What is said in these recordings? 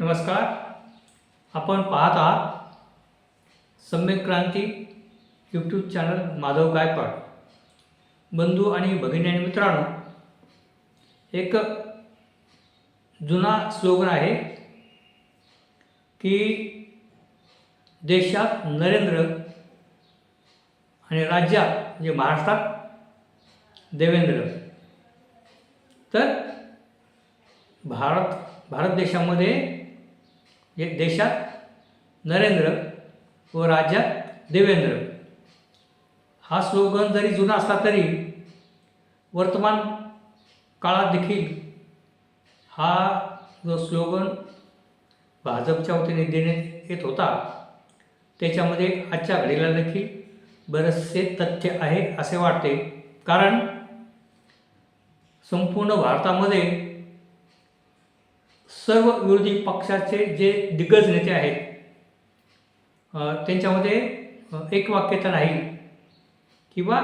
नमस्कार. आपण पाहत आहात सम्यक क्रांती यूट्यूब चॅनल माधव गायकवाड. बंधू आणि भगिनी आणि मित्रांनो एक जुना स्लोगन आहे की देशात नरेंद्र आणि राज्यात म्हणजे महाराष्ट्रात देवेंद्र. तर भारत भारत देशामध्ये एक देशात नरेंद्र व राज्यात देवेंद्र. हा स्लोगन जरी जुना असला तरी वर्तमान काळात देखील हा जो स्लोगन भाजपच्या वतीने देण्यात येत होता त्याच्यामध्ये आजच्या घडीला देखील बरेचसे तथ्य आहे असे वाटते. कारण संपूर्ण भारतामध्ये सर्व विरोधी पक्षाचे जे दिग्गज नेते आहेत त्यांच्यामध्ये एक वाक्यता नाही किंवा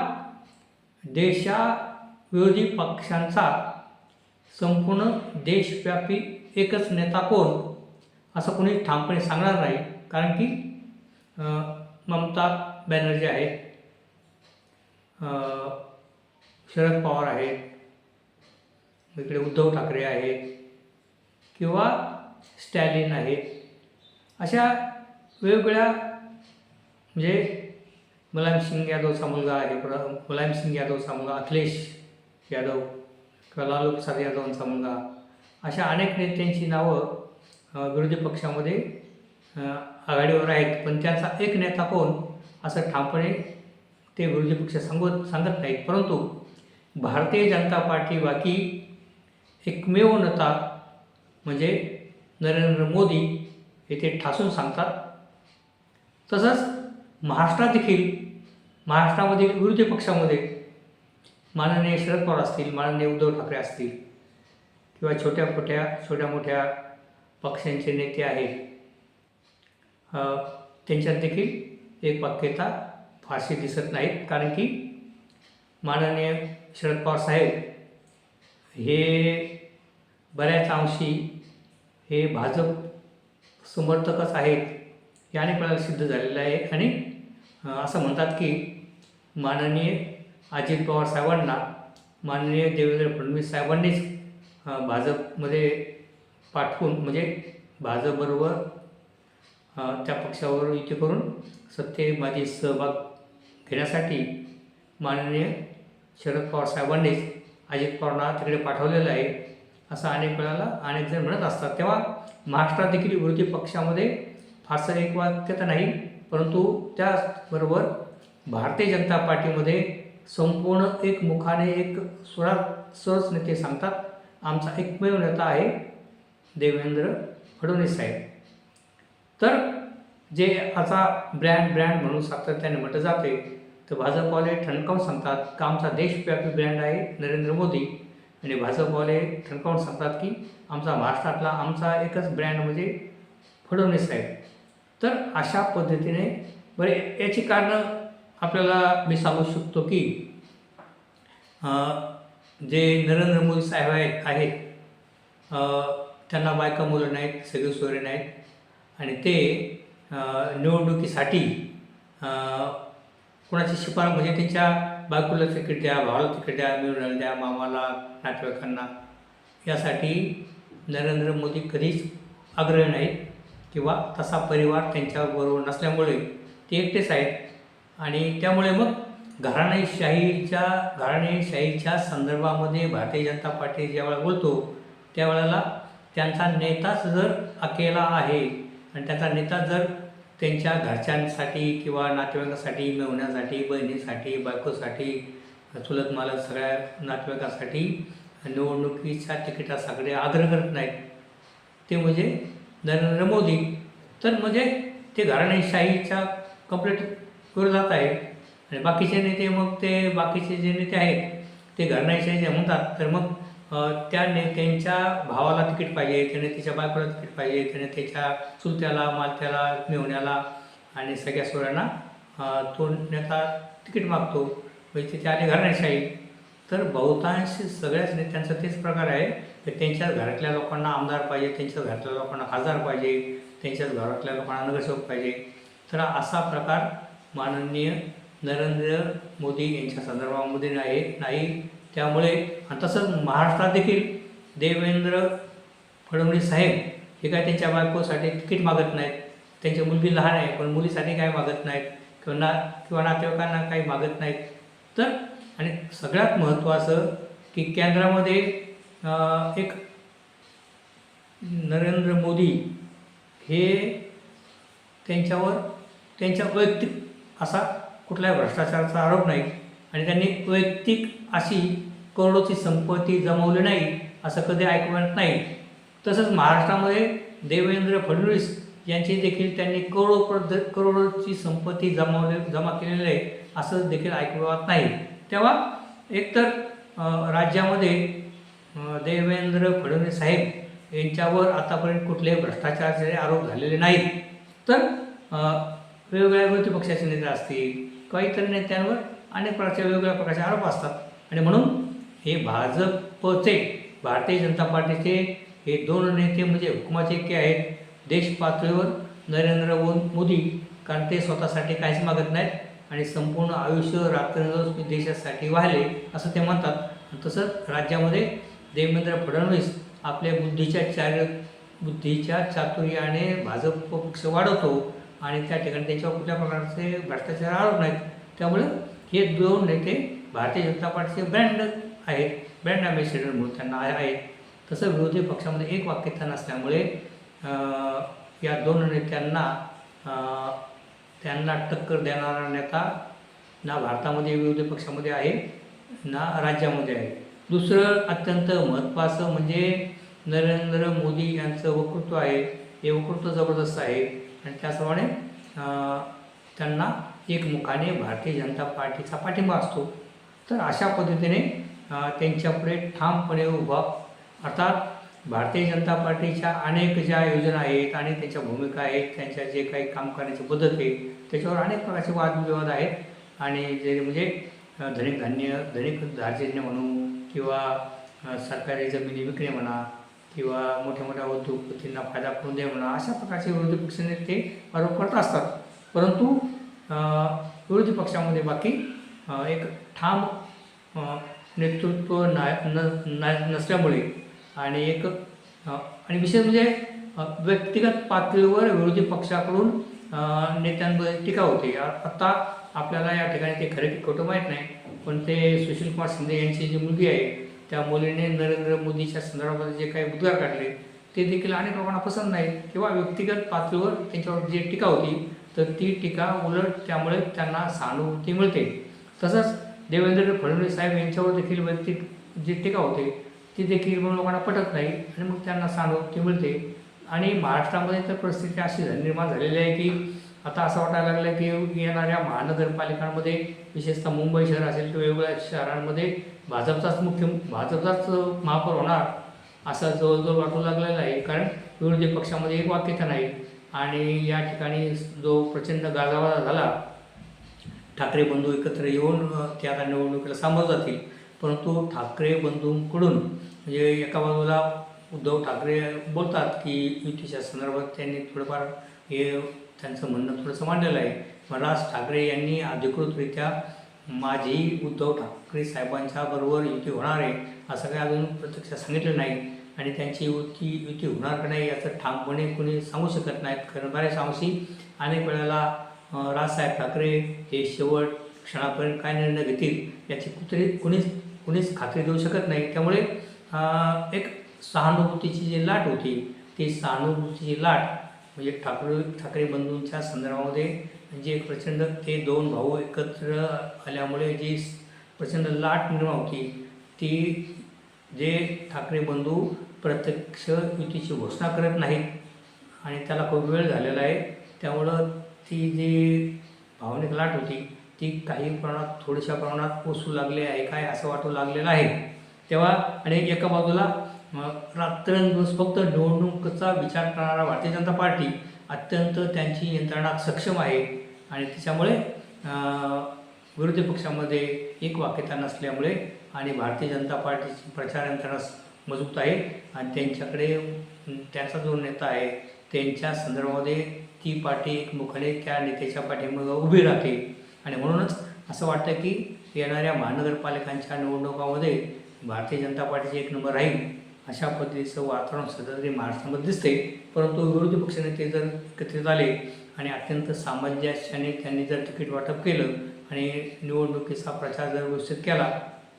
देशा विरोधी पक्षांचा संपूर्ण देशव्यापी एकच नेता कोण असं कोणी ठामपणे सांगणार नाही कारण की ममता बॅनर्जी आहेत शरद पवार आहेत इकडे उद्धव ठाकरे आहेत किंवा स्टॅलिन आहेत अशा वेगवेगळ्या म्हणजे मुलायम सिंग यादवचा मुलगा आहे प्र मुलायम सिंग यादवचा मुलगा अखिलेश यादव किंवा लालू प्रसाद यादवांचा मुलगा अशा अनेक नेत्यांची नावं विरोधी पक्षामध्ये आघाडीवर आहेत. पण त्यांचा एक नेता कोण असं ठामपणे ते विरोधी पक्ष सांगत सांगत नाहीत. परंतु भारतीय जनता पार्टी बाकी एकमेव नेता म्हणजे नरेंद्र मोदी हे ते ठासून सांगतात. तसंच महाराष्ट्रात देखील महाराष्ट्रामध्ये विरोधी पक्षामध्ये माननीय शरद पवार असतील माननीय उद्धव ठाकरे असतील किंवा छोट्या मोठ्या छोट्या मोठ्या पक्षांचे नेते आहेत त्यांच्यात देखील एक वाक्यता फारशी दिसत नाहीत. कारण की माननीय शरद पवार साहेब हे बऱ्याच अंशी हे भाजप समर्थकच आहेत याने अनेक सिद्ध झालेलं आहे? आणि असं म्हणतात की माननीय अजित पवार साहेबांना माननीय देवेंद्र फडणवीस साहेबांनीच भाजपमध्ये पाठवून म्हणजे भाजपबरोबर त्या पक्षावर युती करून सत्तेमध्ये सहभाग घेण्यासाठी माननीय शरद पवार साहेबांनीच अजित पवारांना तिकडे पाठवलेलं आहे. असं अनेक वेळाला अनेक जण म्हणत असतात. तेव्हा महाराष्ट्रात देखील विरोधी पक्षामध्ये फारसं एक वाक्यता नाही परंतु त्याचबरोबर भारतीय जनता पार्टीमध्ये संपूर्ण एक मुखाने एक सुरा सहज नेते सांगतात. आमचा एकमेव नेता आहे देवेंद्र फडणवीस साहेब. तर जे आता ब्रँड ब्रँड म्हणून सातत्याने म्हटलं जाते तर भाजपवाले ठणकावून सांगतात का आमचा देशव्यापी ब्रँड आहे नरेंद्र मोदी? आणि भाजपवाले ठणकावून सांगतात की आमचा महाराष्ट्रातला आमचा एकच ब्रँड म्हणजे फडणवीस साहेब. तर अशा पद्धतीने बरे याची कारणं आपल्याला मी सांगू शकतो की जे नरेंद्र मोदी साहेब आहेत आहेत त्यांना बायका मुलं नाहीत सगळे सोयरे नाहीत आणि ते निवडणुकीसाठी कोणाची शिफारस म्हणजे त्यांच्या बायकोला तिकीट द्या भावाला तिकीट द्या द्या मामाला नातेवाईकांना यासाठी नरेंद्र मोदी कधीच आग्रह नाहीत किंवा तसा परिवार त्यांच्याबरोबर नसल्यामुळे ते एकटेच आहेत. आणि त्यामुळे मग घराणेशाहीच्या घराणेशाहीच्या संदर्भामध्ये भारतीय जनता पार्टी ज्यावेळेला बोलतो त्यावेळेला त्यांचा नेताच जर अकेला आहे आणि त्यांचा नेता जर त्यांच्या घरच्यांसाठी किंवा नातेवाईकासाठी मिळवण्यासाठी बहिणीसाठी बायकोसाठी चुलत मालक सगळ्या नातेवाईकासाठी निवडणुकीच्या तिकिटासाठी आग्रह करत नाहीत. ते म्हणजे नरेंद्र मोदी. तर म्हणजे ते घराणेशाहीच्या कंप्लीट विरोधात आहे आणि बाकीचे नेते मग ते बाकीचे जे नेते आहेत ते घराणेशाहीचे म्हणतात. तर मग त्या नेत्यांच्या भावाला तिकीट पाहिजे त्याने त्याच्या बायकोला तिकीट पाहिजे त्याने त्याच्या चुलत्याला मालत्याला मेहुण्याला आणि सगळ्या सोयऱ्यांना तो नेता तिकीट मागतो. म्हणजे त्याच्या आधी घराण्याशाही. तर बहुतांश सगळ्याच नेत्यांचा तेच प्रकार आहे. की त्यांच्याच घरातल्या लोकांना आमदार पाहिजे त्यांच्याच घरातल्या लोकांना खासदार पाहिजे त्यांच्याच घरातल्या लोकांना नगरसेवक पाहिजे. तर असा प्रकार माननीय नरेंद्र मोदी यांच्या संदर्भामध्ये नाही नाही. त्यामुळे आणि तसंच महाराष्ट्रात देखील देवेंद्र फडणवीस साहेब हे काय त्यांच्या बायकोसाठी तिकीट मागत नाहीत. त्यांची मुलगी लहान आहे पण मुलीसाठी काय मागत नाहीत किंवा ना किंवा नातेवाईकांना काही मागत नाहीत. तर आणि सगळ्यात महत्त्वाचं की केंद्रामध्ये एक नरेंद्र मोदी हे त्यांच्यावर त्यांच्या वैयक्तिक असा कुठल्याही भ्रष्टाचाराचा आरोप नाही. आणि त्यांनी वैयक्तिक अशी करोडोची संपत्ती जमवली नाही असं कधी ऐकवत नाही. तसंच महाराष्ट्रामध्ये देवेंद्र फडणवीस यांची देखील त्यांनी करोडो पद करोडोची संपत्ती जमावले जमा केलेली आहे असं देखील ऐकवत नाही. तेव्हा एकतर राज्यामध्ये देवेंद्र फडणवीस साहेब यांच्यावर आतापर्यंत कुठलेही भ्रष्टाचाराचे आरोप झालेले नाहीत. तर वेगवेगळ्या विरोधी पक्षाचे नेते असतील किंवा इतर नेत्यांवर अनेक प्रकारचे वेगवेगळ्या प्रकारचे आरोप असतात. आणि म्हणून हे भाजपचे भारतीय जनता पार्टीचे हे दोन नेते म्हणजे हुकुमाचे के आहेत देश पातळीवर नरेंद्र मोदी. कारण ते स्वतःसाठी काहीच मागत नाहीत आणि संपूर्ण आयुष्य रात्रंदिवस मी देशासाठी वाहिले असं ते म्हणतात. तसंच राज्यामध्ये देवेंद्र फडणवीस आपल्या बुद्धीच्या चार बुद्धीच्या चातुर्याने भाजप पक्ष वाढवतो आणि त्या ठिकाणी त्याच्यावर कुठल्या प्रकारचे भ्रष्टाचार आरोप नाहीत. त्यामुळे हे दोन नेते भारतीय जनता पार्टीचे ब्रँड आहेत. ब्रँड अँबॅसिडर म्हणून त्यांना आहे- आहेत. तसं विरोधी पक्षामध्ये एक वाक्यता नसल्यामुळे या दोन नेत्यांना त्यांना टक्कर देणारा नेता ना भारतामध्ये विरोधी पक्षामध्ये आहे ना राज्यामध्ये आहे. दुसरं अत्यंत महत्त्वाचं म्हणजे नरेंद्र मोदी यांचं वक्तृत्व आहे. हे वक्तृत्व जबरदस्त आहे. आणि त्याचप्रमाणे त्यांना एकमुखाने भारतीय जनता पार्टीचा पाठिंबा असतो. तर अशा पद्धतीने त्यांच्यापुढे ठामपणे उभा. अर्थात भारतीय जनता पार्टीच्या अनेक ज्या योजना आहेत आणि त्यांच्या भूमिका आहेत त्यांच्या जे काही काम करण्याची पद्धत आहे त्याच्यावर अनेक प्रकारचे वादविवाद आहेत. आणि जे म्हणजे धनिक धान्य धनिक धार्जन्य म्हणू किंवा सरकारी जमिनी विकणे म्हणा किंवा मोठ्या मोठ्या उद्योगपतींना फायदा करून दे म्हणा अशा प्रकारचे विरोधी पक्षाने ते आरोप करत असतात. परंतु विरोधी पक्षामध्ये बाकी एक ठाम नेतृत्व ना न नसल्यामुळे आणि एक आणि विशेष म्हणजे व्यक्तिगत पातळीवर विरोधी पक्षाकडून नेत्यांमध्ये टीका होते. आत्ता आपल्याला या ठिकाणी ते खरे की खोटं माहीत नाही पण ते सुशील कुमार शिंदे यांची जी मुलगी आहे त्या मुलीने नरेंद्र मोदीच्या संदर्भामध्ये जे काही उद्गार काढले ते देखील अनेक लोकांना पसंत नाही. किंवा व्यक्तिगत पातळीवर त्यांच्यावर जी टीका होती तर ती टीका उलट त्यामुळे त्यांना सहानुभूती मिळते. तसंच देवेंद्र फडणवीस साहेब यांच्यावर देखील वैयक्तिक जी टीका होते ती देखील मग लोकांना पटत नाही. आणि मग त्यांना सहानुभूती मिळते आणि महाराष्ट्रामध्ये तर परिस्थिती अशी निर्माण झालेली आहे की आता असं वाटायला लागलं की येणाऱ्या महानगरपालिकांमध्ये विशेषतः मुंबई शहर असेल किंवा वेगवेगळ्या शहरांमध्ये भाजपचाच मुख्य भाजपचाच महापौर होणार असा जवळजवळ वाटू लागलेला आहे. कारण विरोधी पक्षामध्ये एक वाक्यता नाही. आणि या ठिकाणी जो प्रचंड गाजावाजा झाला ठाकरे बंधू एकत्र येऊन त्या निवडणुकीला सामोरं जातील. परंतु ठाकरे बंधूंकडून म्हणजे एका बाजूला उद्धव ठाकरे बोलतात की युतीच्या संदर्भात त्यांनी थोडंफार हे त्यांचं म्हणणं थोडंसं मांडलेलं आहे. पण राज ठाकरे यांनी अधिकृतरित्या माझी उद्धव ठाकरे साहेबांच्या बरोबर युती होणार आहे असं काही अजून प्रत्यक्ष सांगितलं नाही. आणि त्यांची युती युती होणार का नाही याचं ठामपणे कोणी सांगू शकत नाहीत. कारण बऱ्याच अंशी अनेक वेळेला राजसाहेब ठाकरे हे शेवट क्षणापर्यंत काय निर्णय घेतील याची कुत्री कुणीच कुणीच खात्री देऊ शकत नाही. त्यामुळे एक सहानुभूतीची जी लाट होती ती सहानुभूतीची लाट म्हणजे ठाकरे ठाकरे बंधूंच्या संदर्भामध्ये म्हणजे एक प्रचंड ते दोन भाऊ एकत्र आल्यामुळे जी प्रचंड लाट निर्माण होती ती जे ठाकरे बंधू प्रत्यक्ष युतीची घोषणा करत नाहीत आणि त्याला खूप वेळ झालेला आहे त्यामुळं ती जी भावनिक लाट होती ती काही प्रमाणात थोड्याशा प्रमाणात पोसू लागले आहे काय असं वाटू लागलेलं आहे. तेव्हा आणि एका बाजूला रात्रंदिवस फक्त निवडणुकीचा विचार करणारा भारतीय जनता पार्टी अत्यंत त्यांची यंत्रणा सक्षम आहे. आणि त्याच्यामुळे विरोधी पक्षामध्ये एक वाक्यता नसल्यामुळे आणि भारतीय जनता पार्टीची प्रचार यंत्रणा मजबूत आहे. आणि त्यांच्याकडे त्यांचा जो नेता आहे त्यांच्या संदर्भामध्ये ती पाठी एकमुखाने त्या नेत्याच्या पाठीमागं उभी राहते. आणि म्हणूनच असं वाटतं की येणाऱ्या महानगरपालिकांच्या निवडणुकामध्ये भारतीय जनता पार्टीचे एक नंबर राहील अशा पद्धतीचं वातावरण सध्या तरी महाराष्ट्रामध्ये दिसते परंतु विरोधी पक्षनेते जर एकत्रित आले आणि अत्यंत सामंजस्याने त्यांनी जर तिकीट वाटप केलं आणि निवडणुकीचा प्रचार जर व्यवस्थित केला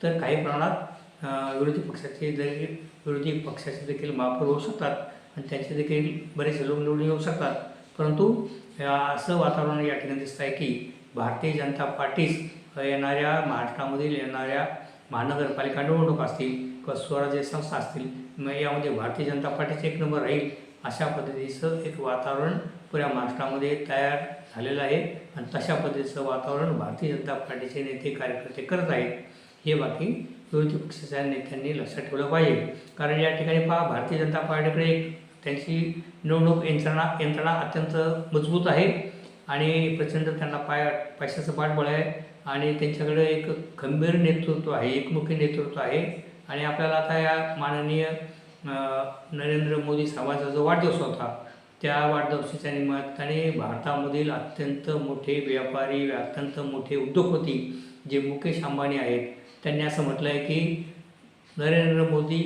तर काही प्रमाणात विरोधी पक्षाचे जरी विरोधी पक्षाचे देखील महापौर होऊ शकतात. आणि त्याचे देखील बरेचसे लोक निवडून येऊ शकतात. परंतु असं वातावरण या ठिकाणी दिसतं आहे की भारतीय जनता पार्टीस येणाऱ्या महाराष्ट्रामधील येणाऱ्या महानगरपालिका निवडणूक असतील किंवा स्वराज्य संस्था असतील मग यामध्ये भारतीय जनता पार्टीचे एक नंबर राहील अशा पद्धतीचं एक वातावरण पुऱ्या महाराष्ट्रामध्ये तयार झालेलं आहे. आणि तशा पद्धतीचं वातावरण भारतीय जनता पार्टीचे नेते कार्यकर्ते करत आहेत. हे बाकी विरोधी पक्षाच्या नेत्यांनी लक्षात ठेवलं पाहिजे. कारण या ठिकाणी पहा भारतीय जनता पार्टीकडे एक त्यांची निवडणूक यंत्रणा यंत्रणा अत्यंत मजबूत आहे आणि प्रचंड त्यांना पाय पैशाचं पाठबळ आहे आणि त्यांच्याकडे एक खंबीर नेतृत्व आहे एकमुखी नेतृत्व आहे. आणि आपल्याला आता या माननीय नरेंद्र मोदी साहेबांचा जो वाढदिवस होता त्या वाढदिवसाच्या निमित्ताने भारतामधील अत्यंत मोठे व्यापारी अत्यंत मोठे उद्योगपती जे मुकेश अंबानी आहेत त्यांनी असं म्हटलं आहे की नरेंद्र मोदी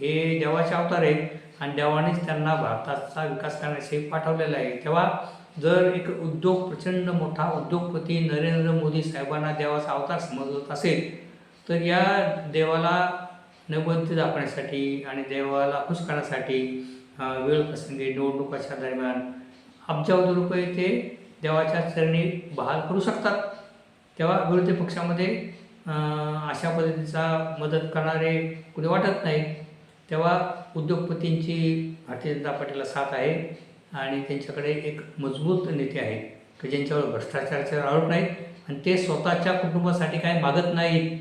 हे देवाचे अवतार आहेत. आणि देवानेच त्यांना भारताचा विकास करण्यासाठी पाठवलेला आहे. तेव्हा जर एक उद्योग प्रचंड मोठा उद्योगपती नरेंद्र मोदी साहेबांना देवाचा अवतार समजत असेल तर या देवाला नैवेद्य दाखवण्यासाठी आणि देवाला खुश करण्यासाठी वेळ प्रसंगी निवडणुकाच्या दरम्यान अब्जावधी रुपये ते देवाच्या चरणी बहाल करू शकतात. तेव्हा विरोधी पक्षामध्ये अशा पद्धतीचा मदत करणारे कुणी वाटत नाही. तेव्हा उद्योगपतींची भारतीय जनता पार्टीला साथ आहे आणि त्यांच्याकडे एक मजबूत नेते आहे की ज्यांच्यावर भ्रष्टाचाराचे आरोप नाहीत आणि ते स्वतःच्या कुटुंबासाठी काही मागत नाहीत.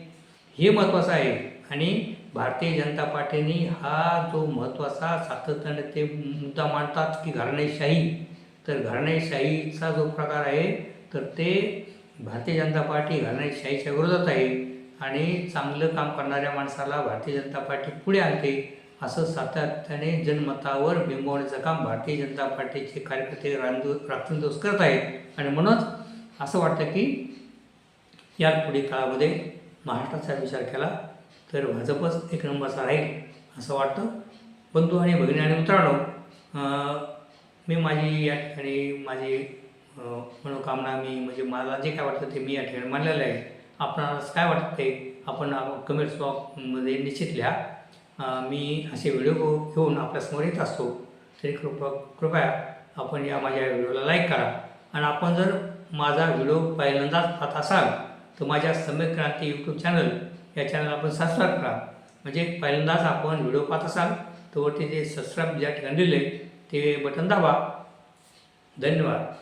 हे महत्त्वाचं आहे. आणि भारतीय जनता पार्टीने हा जो महत्त्वाचा सातत्याने ते मुद्दा मांडतात की घराणेशाही तर घराणेशाहीचा जो प्रकार आहे तर ते भारतीय जनता पार्टी घराणेशाहीच्या विरोधात आहे. आणि चांगलं काम करणाऱ्या माणसाला भारतीय जनता पार्टी पुढे आणते. असं सातत्याने जनमतावर बिंबवण्याचं काम भारतीय जनता पार्टीचे कार्यकर्ते रांदू रात्रंदिवस करत आहेत. आणि म्हणूनच असं वाटतं की या पुढील काळामध्ये महाराष्ट्राचा विचार केला तर भाजपच एक नंबरचा राहील असं वाटतं. बंधू आणि भगिनी आणि मित्रांनो मी माझी या ठिकाणी माझी मनोकामना मी म्हणजे मला जे काय वाटतं ते मी या ठिकाणी मानलेलं आहे. आपणास काय वाटतं ते आपण कमेंट्स बॉक्समध्ये निश्चित लिहा. मी असे व्हिडिओ घेऊन आपल्यासमोर येत असतो. तरी कृपा कृपया आपण या माझ्या व्हिडिओला लाईक करा. आणि आपण जर माझा व्हिडिओ पहिल्यांदाच पाहत असाल तर माझ्या सम्यक क्रांती यूट्यूब चॅनल या चॅनल आपण सबस्क्राईब करा. म्हणजे पहिल्यांदाच आपण व्हिडिओ पाहत असाल तर वरती जे सबस्क्राईब ज्या ठिकाणी दिले ते बटन दाबा. धन्यवाद.